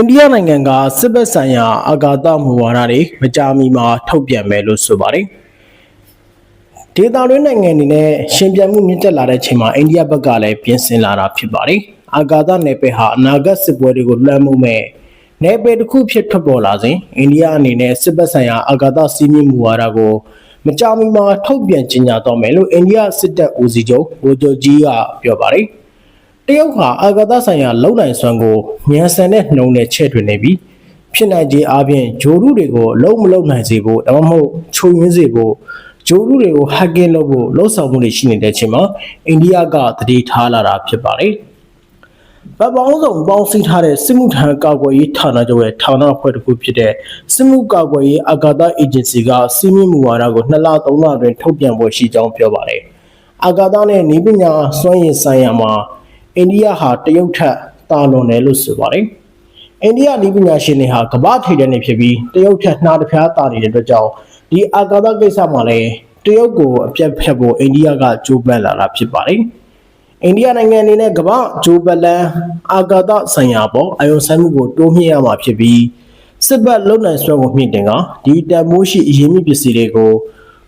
အိန္ဒိယနိုင်ငံကစစ်ဘက်ဆိုင်ရာအာဃာတမူဝါဒတွေမကြာမီမှာထုတ်ပြန်မယ်လို့ဆိုပါတယ်။ဒေသတွင်းနိုင်ငံတွေနဲ့ရှင်ပြိုင်မှုမြင့်တက်လာတဲ့ချိန်မှာအိန္ဒိယဘက်ကလည်းပြင်ဆင်လာတာဖြစ်ပါတယ်။အာဃာတနယ်ပယ်ဟာအနာဂတ်စစ်ပွဲတွေကိုလွှမ်းမိုးမဲ့နယ်ပယ်တစ်ခုဖြစ်ထွက်ပေါ်လာစဉ်အိန္ဒိယအနေနဲ့စစ်ဘက်ဆိုင်ရာအာဃာတစီးမြင့်မူဝါဒကိုမကြာမီမှာထုတ်ပြန်ကြေညာတော့မယ်လို့အိန္ဒိယစစ်တပ်ဦးစီးချုပ်ဗိုလ်ချုပ်ကြီးကပြောပါတယ်။ တရုတ်ဟာအာဂါသဆိုင်ရာလုံနိုင်စွမ်းကိုမြန်ဆန်တဲ့နှုံနဲ့ချဲ့ထွင်နေပြီးဖြစ်နိုင်ခြင်းအပြင်ဂျိုရုတွေကိုအလုံးမလုံးနိုင်စေဖို့ဒါမှမဟုတ်ချုပ်ရင်းစေဖို့ဂျိုရုတွေကိုဟက်ကင်လုပ်ဖို့လှုံ့ဆော်မှုတွေရှိနေတဲ့အချိန်မှာအိန္ဒိယကတတိထားလာတာဖြစ်ပါတယ်။ဗတ်ပေါင်းစုံပေါင်းစည်းထားတဲ့စစ်မှုထမ်းကာကွယ်ရေးဌာနချုပ်ရဲ့ဌာနအဖွဲ့တစ်ခုဖြစ်တဲ့စစ်မှုကာကွယ်ရေးအာဂါသအေဂျင်စီကစီမင်းမူဝါဒကိုနှစ်လသုံးလအတွင်းထုတ်ပြန်ဖို့ရှိကြောင်းပြောပါတယ်။အာဂါသနဲ့နေပညာစွမ်းရည်ဆိုင်ရာမှာ အိန္ဒိယဟာတရုတ်ထက်တာလွန်တယ်လို့ဆိုပါတယ်။အိန္ဒိယနေပညာရှင်တွေဟာကမ္ဘာထိပ်တန်းနေဖြစ်ပြီးတရုတ်ထက်နှာတစ်ဖျားတာနေတဲ့အတွက်ကြောင့်ဒီအာဂါသကိစ္စမှာလည်းတရုတ်ကိုအပြတ်ဖက်ဖို့အိန္ဒိယကကြိုးပမ်းလာတာဖြစ်ပါတယ်။အိန္ဒိယနိုင်ငံအနေနဲ့ကမ္ဘာဂျိုးပလန်အာဂါသဆိုင်ရာပေါ်အယုံဆိုင်မှုကိုတိုးမြှင့်ရမှာဖြစ်ပြီးစစ်ဘက်လုံနိုင်စွမ်းကိုမြင့်တင်ကဒီတန်မိုးရှိအရေးမြစ်ပစ္စည်းတွေကို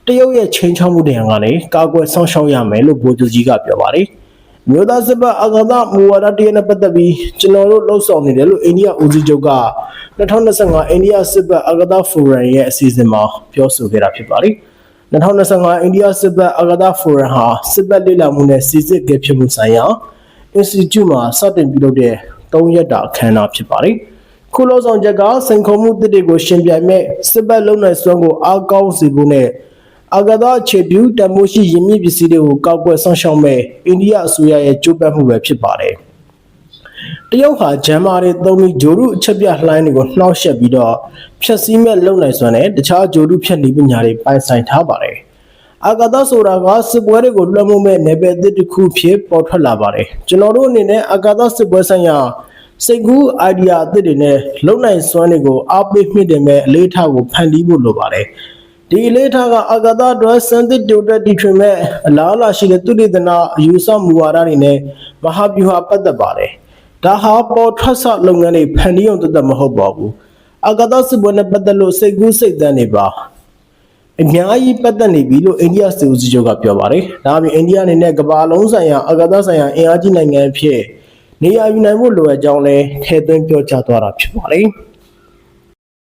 တရုတ်ရဲ့ချိန်ချောက်မှုတွေကနေကာကွယ်ဆောင်ရှောက်ရမယ်လို့ဗိုလ်ချုပ်ကြီးကပြောပါတယ်။ မြို့သားစစ်ဘက်အာဂါသမူဝါဒတရနဲ့ပတ်သက်ပြီးကျွန်တော်တို့လှုပ်ဆောင်နေတယ်လို့အိန္ဒိယဦးစီးချုပ်က2025အိန္ဒိယစစ်ဘက်အာဂါသဖိုရမ်ရဲ့အစီအစဉ်မှာပြောဆိုခဲ့တာဖြစ်ပါတယ်။2025အိန္ဒိယစစ်ဘက်အာဂါသဖိုရမ်ဟာစစ်ဘက်လေ့လာမှုနဲ့စီစစ်ခဲ့ဖြစ်မှုဆိုင်ရာ Institute မှာစတင်ပြုလုပ်တဲ့၃ရက်တာအခမ်းအနားဖြစ်ပါတယ်။ခုလောဆောင်ချက်ကစိန်ခေါ်မှုတစ်တွေကိုရှင်ပြိုင်မဲ့စစ်ဘက်လုံနိုင်စွမ်းကိုအားကောင်းစေဖို့နဲ့ အာဂါသအခြေပြုတမိုးရှိရင်းမြစ်ပစ္စည်းတွေကိုကောက်ကွယ်ဆောင်ရှောက်မဲ့အိန္ဒိယအစိုးရရဲ့ကြိုးပမ်းမှုပဲဖြစ်ပါတယ်။တရုတ်ဟာဂျမ်မာတွေသုံးပြီးဂျိုရုအချက်ပြလှိုင်းတွေကိုနှောက်ယှက်ပြီးတော့ဖြက်စီးမဲ့လုံနိုင်စွမ်းနဲ့တခြားဂျိုရုဖြက်နေပညာတွေပိုင်ဆိုင်ထားပါတယ်။အာဂါသဆိုတာကစစ်ပွဲတွေကိုလွှမ်းမိုးမဲ့နယ်ပယ်အသစ်တစ်ခုဖြစ်ပေါ်ထွက်လာပါတယ်ကျွန်တော်တို့အနေနဲ့အာဂါသစစ်ပွဲဆိုင်ရာစိတ်ကူး idea အသစ်တွေနဲ့လုံနိုင်စွမ်းတွေကိုအားပေးမြင့်တင်မဲ့အလေးထားကိုဖန်တီးဖို့လိုပါတယ် ဒီအလေးထားကအာဂါသအတွက်စံသစ်တိုတက်တီထွင်မဲ့အလားအလာရှိတဲ့သူတေသနာအယူဆမူဝါဒတွေနဲ့မဟာဗျူဟာပတ်သက်ပါတယ်ဒါဟာပေါ်ထွက်ဆလုပ်ငန်းတွေဖန်တီးအောင်တသက်မဟုတ်ပါဘူးအာဂါသစစ်ပွဲနဲ့ပတ်သက်လို့စိတ်ကူးစိတ်သန်းတွေပါအများကြီးပတ်သက်နေပြီလို့အိန္ဒိယစစ်ဦးစီးချုပ်ကပြောပါတယ်။ဒါအပြင်အိန္ဒိယအနေနဲ့ကမ္ဘာလုံးဆိုင်ရာအာဂါသဆိုင်ရာအင်အားကြီးနိုင်ငံအဖြစ်နေရာယူနိုင်ဖို့လိုအပ်ကြောင်းလည်းထည့်သွင်းပြောကြားသွားတာဖြစ်ပါတယ်။